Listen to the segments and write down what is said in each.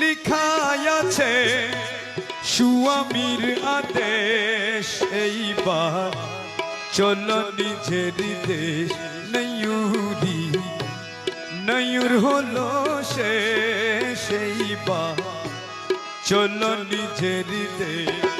লিখাই আছে সুয়ামীর আদেশ, এইবার চলো নিজের দেশ, নয়ুরি, নয়ুর হলো সে সেইবা চলো নিজের দেশ।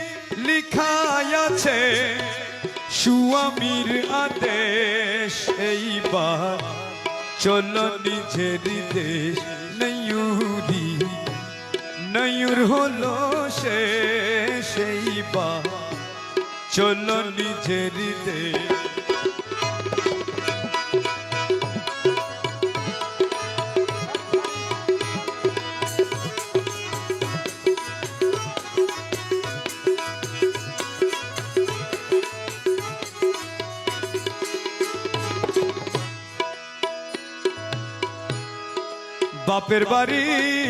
লিখাই আছে সুয়ামীর আদেশ, এইবার চল নিজের দেশ নয়ুরি। নয়ুর হলো সে সেই বা চল নিজের দেশ বাপের বাড়ি।